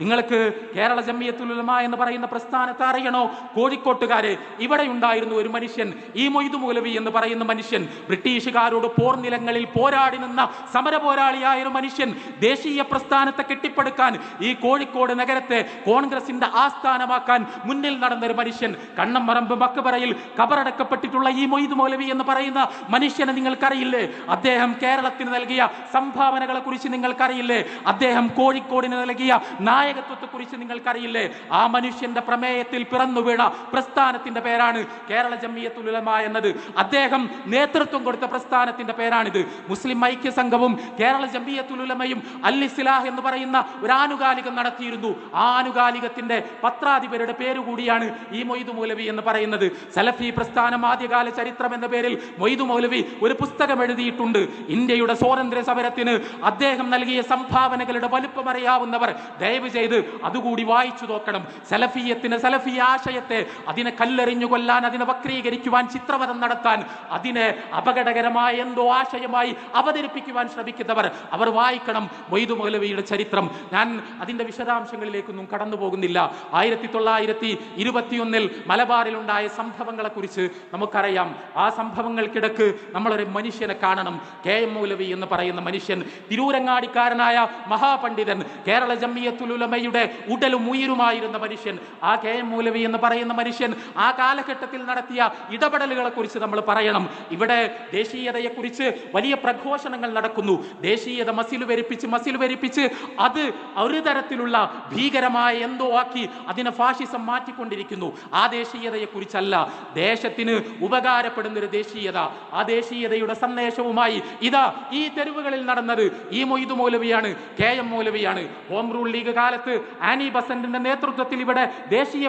നിങ്ങൾക്ക് കേരള ജമ്മിയത്തുലമ എന്ന് പറയുന്ന പ്രസ്ഥാനത്തെ അറിയണോ? കോഴിക്കോട്ടുകാരെ ഇവിടെ ഉണ്ടായിരുന്നു ഒരു മനുഷ്യൻ ഈ മൊയ്തു മൂലവി എന്ന് പറയുന്ന മനുഷ്യൻ ബ്രിട്ടീഷുകാരോട് പോർനിലങ്ങളിൽ പോരാടി നിന്ന സമര പോരാളിയായ ഒരു മനുഷ്യൻ ദേശീയ പ്രസ്ഥാനത്തെ കെട്ടിപ്പടുക്കാൻ ഈ കോഴിക്കോട് നഗരത്തെ കോൺഗ്രസിന്റെ ആസ്ഥാനമാക്കാൻ മുന്നിൽ നടന്ന ഒരു മനുഷ്യൻ കണ്ണമ്മറമ്പ് മക്കബറയിൽ കബറടക്കപ്പെട്ടിട്ടുള്ള ഈ മൊയ്തു മൗലവി എന്ന് പറയുന്ന മനുഷ്യനെ നിങ്ങൾക്കറിയില്ലേ? അദ്ദേഹം കേരളത്തിന് നൽകിയ സംഭാവനകളെ കുറിച്ച് നിങ്ങൾക്കറിയില്ലേ? അദ്ദേഹം കോഴിക്കോടിന് നൽകിയ നായകത്വത്തെ കുറിച്ച് നിങ്ങൾക്കറിയില്ലേ? ആ മനുഷ്യന്റെ പ്രമേയത്തിൽ പിറന്നു വീണ പ്രസ്ഥാനത്തിന്റെ പേരാണ് കേരള ജമ്മിയത്തുൽ ഉലമ എന്നത്. അദ്ദേഹം നേതൃത്വം കൊടുത്ത പ്രസ്ഥാനത്തിന്റെ പേരാണിത്. മുസ്ലിം ഐക്യ സംഘവും കേരള ജമ്മിയത്തുൽ ഉലമയും അൽ എന്ന് പറയുന്ന ഒരു ആനുകാലികം നടത്തിയിരുന്നു. ആ ആനുകാലികത്തിന്റെ പത്രാധിപരുടെ പേരുകൂടിയാണ് ഈ മൊയ്തു മൗലവി എന്ന് പറയുന്നത്. സലഫി പ്രസ്ഥാനം ആദ്യകാല ചരിത്രം എന്ന പേരിൽ മൊയ്തു മൗലവി ഒരു പുസ്തകം എഴുതിയിട്ടുണ്ട്. ഇന്ത്യയുടെ സ്വാതന്ത്ര്യ സമരത്തിന് അദ്ദേഹം നൽകിയ സംഭാവനകളുടെ വലുപ്പം അറിയാവുന്നവർ ദയവ് ചെയ്ത് അതുകൂടി വായിച്ചു നോക്കണം. സലഫിയത്തിന് സലഫി ആശയത്തെ അതിനെ കല്ലെറിഞ്ഞു കൊല്ലാൻ അതിനെ വക്രീകരിക്കുവാൻ ചിത്രവധം നടത്താൻ അതിനെ അപകടകരമായ എന്തോ ആശയമായി അവതരിപ്പിക്കുവാൻ ശ്രമിക്കുന്നവർ അവർ വായിക്കണം മൊയ്തു മൗലവിയുടെ ചരിത്രം. ഞാൻ അതിന്റെ വിശദാംശങ്ങളിലേക്കൊന്നും കടന്നു പോകുന്നില്ല ആയിരത്തി തൊള്ളായിരത്തി ഇരുപത്തിയൊന്നിൽ മലബാറിലുണ്ടായ സംഭവങ്ങളെ കുറിച്ച് നമുക്കറിയാം. ആ സംഭവങ്ങൾക്കിടക്ക് നമ്മളൊരു മനുഷ്യനെ കാണണം. കെ എം മൗലവി എന്ന് പറയുന്ന മനുഷ്യൻ തിരൂരങ്ങാടിക്കാരനായ മഹാപണ്ഡിതൻ കേരള ജമ്മിയത്തുലുലമയുടെ ഉടലും ഉയരുമായിരുന്ന മനുഷ്യൻ ആ കെ എം മൂലവി എന്ന് പറയുന്ന മനുഷ്യൻ ആ കാലഘട്ടത്തിൽ നടത്തിയ ഇടപെടലുകളെ കുറിച്ച് നമ്മൾ പറയണം. ഇവിടെ ദേശീയതയെക്കുറിച്ച് വലിയ പ്രഘോഷണങ്ങൾ നടക്കുന്നു. ദേശീയത മസിൽ വരിപ്പിച്ച് മസിൽ വരിപ്പിച്ച് അത് ഒരു തരത്തിലുള്ള ഭീകരമായ എന്തോ ആക്കി അതിനെ ഫാഷിസം മാറ്റിക്കൊണ്ടിരിക്കുന്നു. ആ ദേശീയതയെക്കുറിച്ചല്ല ദേശത്തിന് ഉപകാരപ്പെടുന്ന ഒരു ദേശീയത. ആ ദേശീയതയുടെ സന്ദേശവുമായി ഇതാ ഈ തെരുവുകളിൽ നടന്നത്. ഈ മൊയ്തു മൗലവിയാണ് കെ എം മൗലവിയാണ്. ഹോം റൂൾ ലീഗ് കാലത്ത് ആനി ബസന്റിന്റെ നേതൃത്വത്തിൽ ഇവിടെ ദേശീയ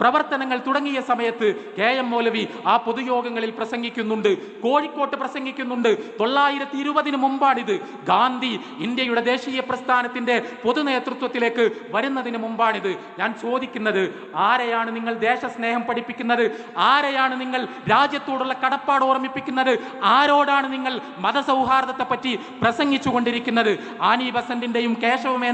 പ്രവർത്തനങ്ങൾ തുടങ്ങിയ സമയത്ത് കെ എം മൗലവി ആ പൊതുയോഗങ്ങളിൽ പ്രസംഗിക്കുന്നുണ്ട്. കോഴിക്കോട്ട് പ്രസംഗിക്കുന്നുണ്ട്. തൊള്ളായിരത്തി ഇരുപതിന് മുമ്പാണിത്. ഗാന്ധി ഇന്ത്യയുടെ ദേശീയ പ്രസ്ഥാനത്തിന്റെ പൊതു നേതൃത്വത്തിലേക്ക് വരുന്നതിന് മുമ്പാണിത്. ഞാൻ ചോദിക്കുന്നത് ആരെയാണ് നിങ്ങൾ ദേശസ്നേഹം പഠിപ്പിക്കുന്നത്? ആരെയാണ് നിങ്ങൾ രാജ്യത്തോടുള്ള കടപ്പാട് ഓർമ്മിപ്പിക്കുന്നത്? ആരോടാണ് നിങ്ങൾ മതസൗഹാർദ്ദത്തെ പറ്റി പ്രസംഗിച്ചു കൊണ്ടിരിക്കുന്നത് ആനി ബസന്റിന്റെയും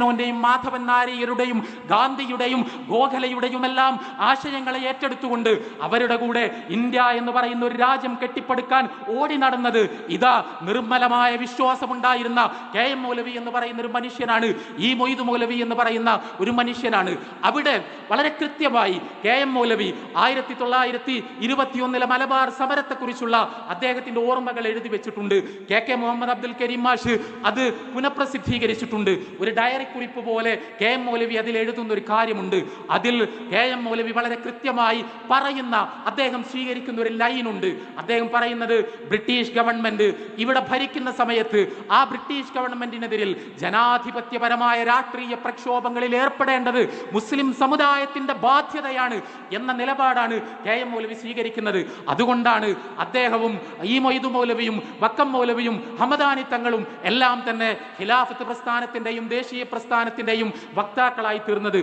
കേശവമേനോന്റെയും മാധവൻ നാരിയരുടെയും ഗാന്ധിയുടെയും ഗോഖലയുടെയും എല്ലാം ആശയങ്ങളെ ഏറ്റെടുത്തുകൊണ്ട് അവരുടെ കൂടെ ഇന്ത്യ എന്ന് പറയുന്ന ഒരു രാജ്യം കെട്ടിപ്പടുക്കാൻ ഓടി നടന്നത് ഇതാ നിർമ്മലമായ വിശ്വാസമുണ്ടായിരുന്ന കെ എം മൗലവി എന്ന് പറയുന്ന ഒരു മനുഷ്യനാണ്. ഈ മൊയ്തു മൗലവി എന്ന് പറയുന്ന ഒരു മനുഷ്യനാണ്. അവിടെ വളരെ കൃത്യമായി കെ എം മൗലവി ആയിരത്തി തൊള്ളായിരത്തി ഇരുപത്തിയൊന്നിലെ മലബാർ സമരത്തെക്കുറിച്ചുള്ള അദ്ദേഹത്തിന്റെ ഓർമ്മകൾ എഴുതി വെച്ചിട്ടുണ്ട്. കെ കെ മുഹമ്മദ് അബ്ദുൽ കരീം മാഷ് അത് പുനഃപ്രസിദ്ധീകരിച്ചിട്ടുണ്ട്. ഒരു ഡയറി കുറിപ്പ് പോലെ കെ എം മൗലവി അതിൽ എഴുതുന്ന ഒരു കാര്യമുണ്ട്. അതിൽ കെ എം മൗലവി വളരെ കൃത്യമായി പറയുന്ന അദ്ദേഹം സ്വീകരിക്കുന്ന ഒരു ലൈനുണ്ട്. അദ്ദേഹം പറയുന്നത് ബ്രിട്ടീഷ് ഗവൺമെന്റ് ഇവിടെ ഭരിക്കുന്ന സമയത്ത് ആ ബ്രിട്ടീഷ് ഗവൺമെന്റിനെതിരിൽ ജനാധിപത്യപരമായ രാഷ്ട്രീയ പ്രക്ഷോഭങ്ങളിൽ ഏർപ്പെടേണ്ടത് മുസ്ലിം സമുദായത്തിന്റെ ബാധ്യതയാണ് എന്ന നിലപാടാണ് കെ എം മൗലവി സ്വീകരിക്കുന്നത്. അതുകൊണ്ടാണ് അദ്ദേഹവും ഈ മൊയ്തു മൗലവിയും വക്കം മൗലവിയും ഹമദാനി തങ്ങളും എല്ലാം തന്നെ ഖിലാഫത്ത് പ്രസ്ഥാനത്തിന്റെയും ദേശീയ പ്രസ്ഥാനത്തിന്റെയും വക്താക്കളായി തീർന്നത്.